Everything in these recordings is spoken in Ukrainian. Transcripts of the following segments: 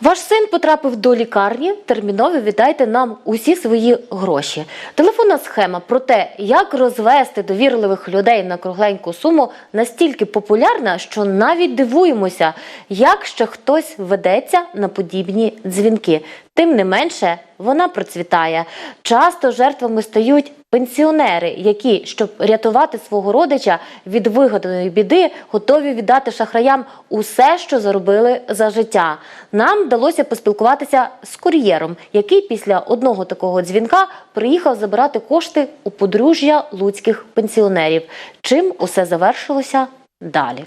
Ваш син потрапив до лікарні. Терміново віддайте нам усі свої гроші. Телефонна схема про те, як розвести довірливих людей на кругленьку суму, настільки популярна, що навіть дивуємося, як ще хтось ведеться на подібні дзвінки. Тим не менше, вона процвітає. Часто жертвами стають пенсіонери, які, щоб рятувати свого родича від вигаданої біди, готові віддати шахраям усе, що заробили за життя. Нам вдалося поспілкуватися з кур'єром, який після одного такого дзвінка приїхав забирати кошти у подружжя луцьких пенсіонерів. Чим усе завершилося далі.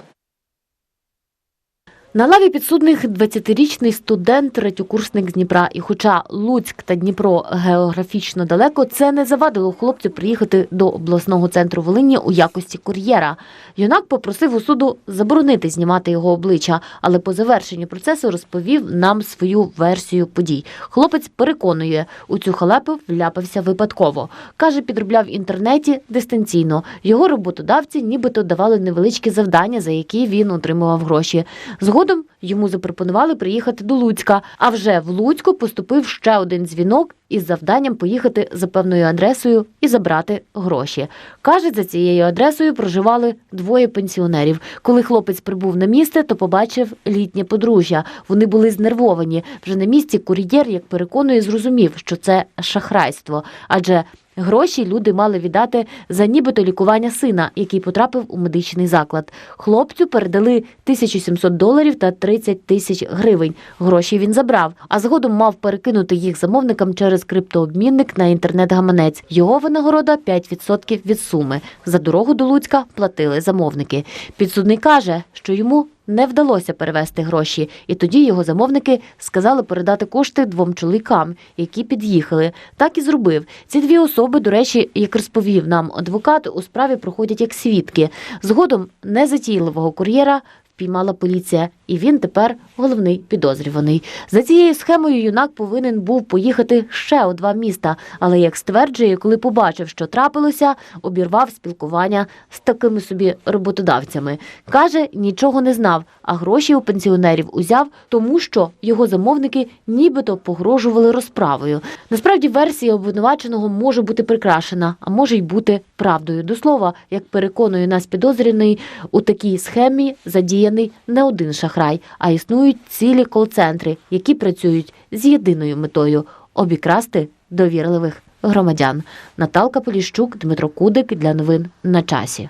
На лаві підсудних 20-річний студент, третьокурсник з Дніпра. І хоча Луцьк та Дніпро географічно далеко, це не завадило хлопцю приїхати до обласного центру Волині у якості кур'єра. Юнак попросив у суду заборонити знімати його обличчя, але по завершенню процесу розповів нам свою версію подій. Хлопець переконує, у цю халепу вляпався випадково. Каже, підробляв в інтернеті дистанційно. Його роботодавці нібито давали невеличкі завдання, за які він отримував гроші. Згодом йому запропонували приїхати до Луцька. А вже в Луцьку поступив ще один дзвінок із завданням поїхати за певною адресою і забрати гроші. Каже, за цією адресою проживали двоє пенсіонерів. Коли хлопець прибув на місце, то побачив літнє подружжя. Вони були знервовані. Вже на місці кур'єр, як переконує, зрозумів, що це шахрайство, адже Гроші люди мали віддати за нібито лікування сина, який потрапив у медичний заклад. Хлопцю передали 1700 доларів та 30 тисяч гривень. Гроші він забрав, а згодом мав перекинути їх замовникам через криптообмінник на інтернет-гаманець. Його винагорода 5% від суми. За дорогу до Луцька платили замовники. Підсудний каже, що йому не вдалося перевести гроші, і тоді його замовники сказали передати кошти двом чоловікам, які під'їхали. Так і зробив. Ці дві особи, до речі, як розповів нам адвокат, у справі проходять як свідки. Згодом незатійливого кур'єра впіймала поліція, і він тепер головний підозрюваний. За цією схемою юнак повинен був поїхати ще у два міста, але як стверджує, коли побачив, що трапилося, обірвав спілкування з такими собі роботодавцями. Каже, нічого не знав, а гроші у пенсіонерів узяв, тому що його замовники нібито погрожували розправою. Насправді версія обвинуваченого може бути прикрашена, а може й бути правдою. До слова, як переконує нас підозрюваний, у такій схемі задіяний не один шахрай, а існують цілі кол-центри, які працюють з єдиною метою обікрасти довірливих громадян. Наталка Поліщук, Дмитро Кудик для новин на часі.